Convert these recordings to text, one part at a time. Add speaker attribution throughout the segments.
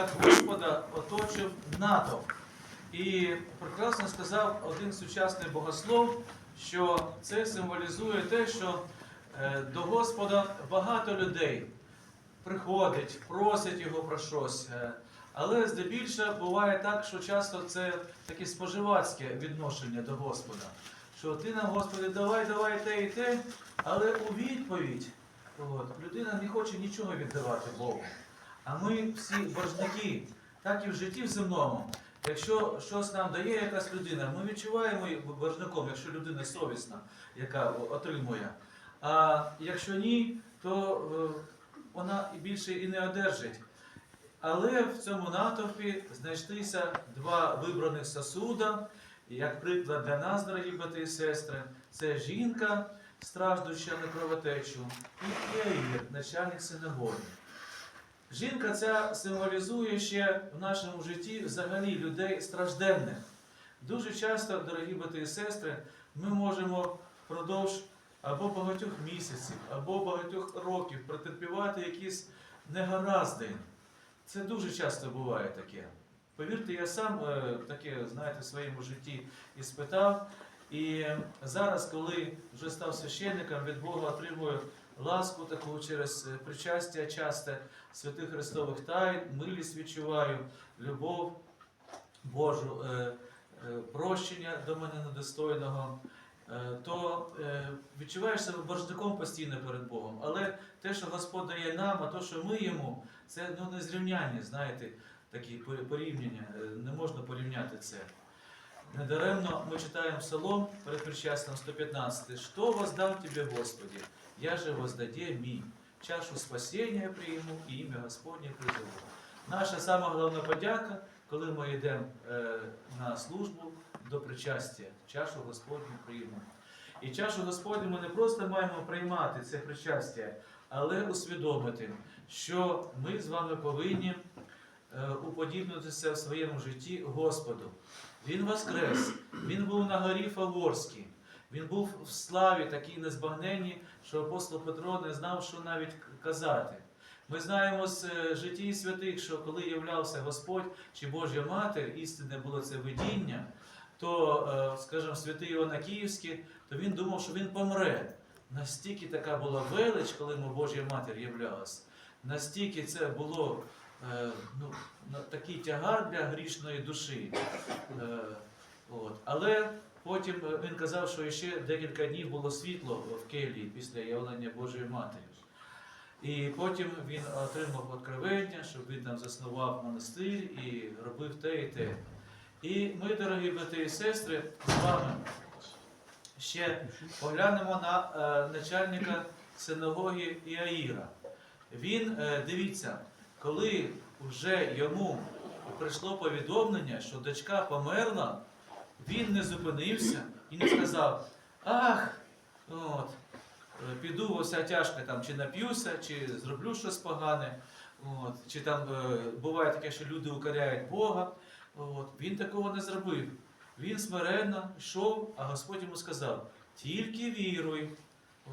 Speaker 1: як Господа оточив натовп. І прекрасно сказав один сучасний богослов, що це символізує те, що е, до Господа багато людей приходить, просить його про щось. е, Але здебільшого буває так, що часто це таке споживацьке відношення до Господа. Що ти нам, Господи, давай, давай те і те, але у відповідь от, людина не хоче нічого віддавати Богу. А ми всі боржники, так і в житті в земному. Якщо щось нам дає якась людина, ми відчуваємо її боржником, якщо людина совісна, яка отримує. А якщо ні, то е, вона більше і не одержить. Але в цьому натовпі знайшлися два вибраних сосуда. Як приклад для нас, дорогі брати і сестри, це жінка, страждуща на кровотечу, і Єїр, начальник синагоги. Жінка ця символізує ще в нашому житті взагалі людей стражденних. Дуже часто, дорогі брати і сестри, ми можемо впродовж або багатьох місяців, або багатьох років претерпівати якісь негаразди. Це дуже часто буває таке. Повірте, я сам е, таке, знаєте, в своєму житті і спитав. І зараз, коли вже став священником, від Бога отримую ласку таку через е, причастя часте святих Христових тайн, милість відчуваю, любов Божу, е, е, прощення до мене недостойного, то відчуваєш себе боржником постійно перед Богом. Але те, що Господь дає нам, а то, що ми йому, це ну, не зрівняння, знаєте, такі порівняння, не можна порівняти це. Недаремно ми читаємо Псалом перед причастям 115. «Что воздам Тебе, Господи? Я же воздаде мій. Чашу спасіння прийму і ім'я Господнє призову». Наша сама головна подяка, коли ми йдемо е, на службу до причастя, чашу Господню прийму. І чашу Господню ми не просто маємо приймати це причастя, але усвідомити, що ми з вами повинні уподібнитися в своєму житті Господу. Він воскрес, він був на горі Фаворській, він був в славі такій незбагненній, що апостол Петро не знав, що навіть казати. Ми знаємо з е, житті святих, що коли являвся Господь чи Божа Матір, істинне було це видіння, то, е, скажімо, святий Івана Київський, то він думав, що він помре. Настільки така була велич, коли йому Божа Матір являлась. Настільки це було е, ну, такий тягар для грішної душі. Е, от. Але потім е, він казав, що ще декілька днів було світло в Келії після явлення Божої Матері. І потім він отримав откровення, щоб він там заснував монастир і робив те і те. І ми, дорогі брати і сестри, з вами ще поглянемо на е, начальника синагоги Іаїра. Він, е, дивіться, коли вже йому прийшло повідомлення, що дочка померла, він не зупинився і не сказав: Ах, от, піду ося тяжка там, чи нап'юся, чи зроблю щось погане. От, чи там е, буває таке, що люди укоряють Бога. От, він такого не зробив. Він смиренно йшов, а Господь йому сказав: тільки віруй.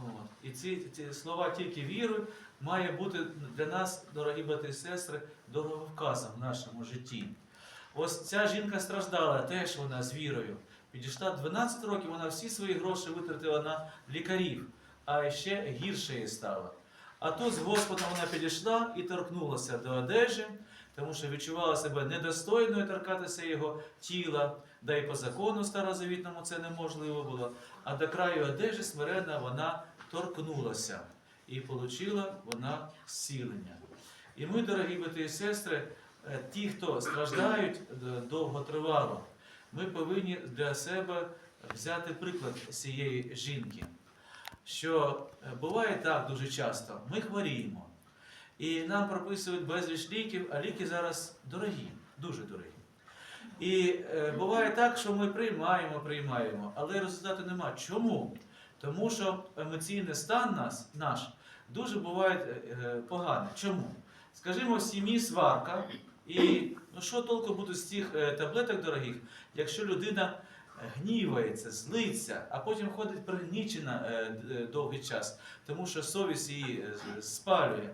Speaker 1: От. І ці, ці слова тільки віруй має бути для нас, дорогі брати і сестри, дороговказом в нашому житті. Ось ця жінка страждала теж вона з вірою. Підійшла 12 років, вона всі свої гроші витратила на лікарів, а ще гірше їй стало. А тут з Господом вона підійшла і торкнулася до одежі, тому що відчувала себе недостойною торкатися його тіла, да й по закону старозавітному це неможливо було. А до краю одежі смиренно вона торкнулася і отримала вона зцілення. І ми, дорогі брати і сестри, е, ті, хто страждають е, довготривало, ми повинні для себе взяти приклад цієї жінки. Що е, буває так дуже часто, ми хворіємо. І нам прописують безліч ліків, а ліки зараз дорогі, дуже дорогі. І е, буває так, що ми приймаємо, приймаємо, але результату нема. Чому? Тому що емоційний стан нас, наш дуже буває е, е, поганий. Чому? Скажімо, в сім'ї сварка, і ну, що толку буде з цих е, таблеток дорогих, якщо людина е, гнівається, злиться, а потім ходить пригнічена е, е, довгий час, тому що совість її спалює.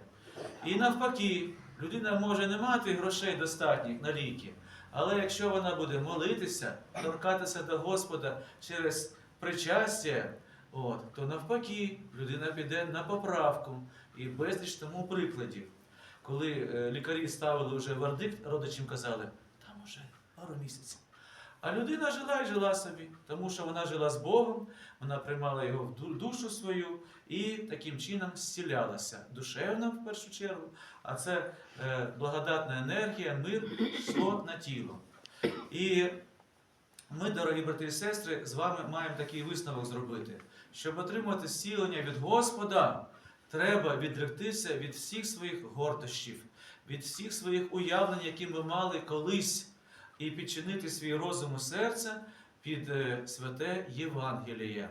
Speaker 1: І навпаки, Людина може не мати грошей достатніх на ліки, але якщо вона буде молитися, торкатися до Господа через причастя, от, то навпаки людина піде на поправку і безліч тому прикладів. Коли е, лікарі ставили вже вердикт, родичам казали, там уже пару місяців. А людина жила і жила собі, тому що вона жила з Богом, вона приймала його в душу свою і таким чином зцілялася душевно в першу чергу, а це е, благодатна енергія, мир йшло на тіло. І ми, дорогі брати і сестри, з вами маємо такий висновок зробити. Щоб отримати зцілення від Господа, треба відректися від всіх своїх гордощів, від всіх своїх уявлень, які ми мали колись, і підчинити свій розум і серце під е, святе Євангеліє.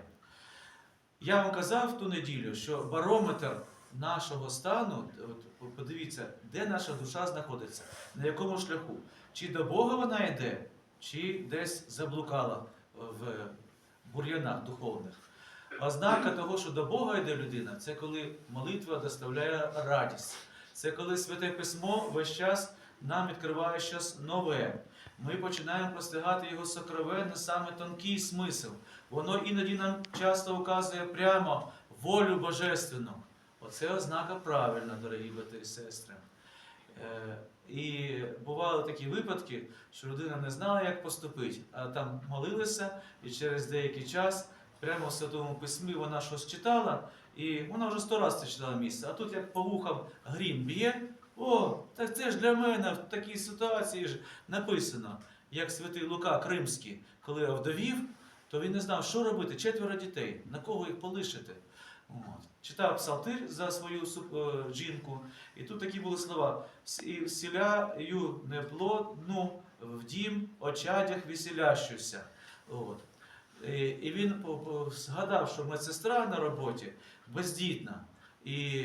Speaker 1: Я вам казав ту неділю, що барометр нашого стану, от подивіться, де наша душа знаходиться, на якому шляху. Чи до Бога вона йде, чи десь заблукала в бур'янах духовних. Ознака того, що до Бога йде людина, це коли молитва доставляє радість. Це коли Святе Письмо весь час нам відкриває щось нове. Ми починаємо постигати його сокровенний, саме тонкий смисл. Воно іноді нам часто указує прямо волю божественну. Оце ознака правильна, дорогі брати і сестри. Е, І бували такі випадки, що людина не знала, як поступити, а там молилася, і через деякий час прямо в Святому Письмі вона щось читала, і вона вже сто разів читала місце. А тут як по вухам грім б'є, о, так це ж для мене в такій ситуації ж написано, як святий Лука Кримський, коли овдовів, то він не знав, що робити, четверо дітей, на кого їх полишити. От. Читав псалтир за свою е, жінку, і тут такі були слова: «С- і вселяю неплодну в дім очадях веселящуся. От. І, і він згадав, що медсестра на роботі бездітна. І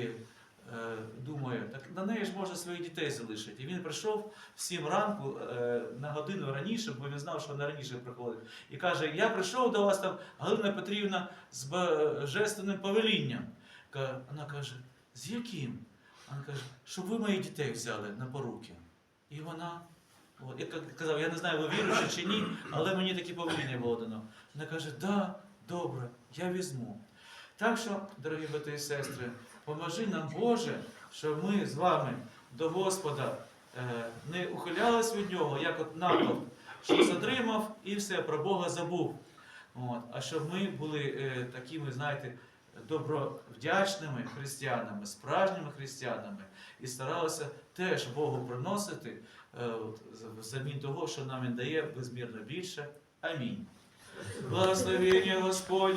Speaker 1: е, думаю, так на неї ж можна своїх дітей залишити. І він прийшов в 7 ранку е, на годину раніше, бо він знав, що вона раніше приходить. І каже: Я прийшов до вас там, Галина Петрівна, з божественним повелінням. Вона каже, з яким? Вона каже, щоб ви моїх дітей взяли на поруки. І вона, от, я казав, я не знаю, ви віруючі чи ні, але мені таке повеління було. Вона каже, да, добре, я візьму. Так що, дорогі брати і сестри, поможи нам, Боже, щоб ми з вами до Господа е, не ухилялись від нього, як от натовп, що затримав і все, про Бога забув. От, а щоб ми були е, такими, знаєте, добровдячними християнами, справжніми християнами, і старалися теж Богу приносити е, взамін того, що нам він дає безмірно більше. Амінь. Благословення Господь.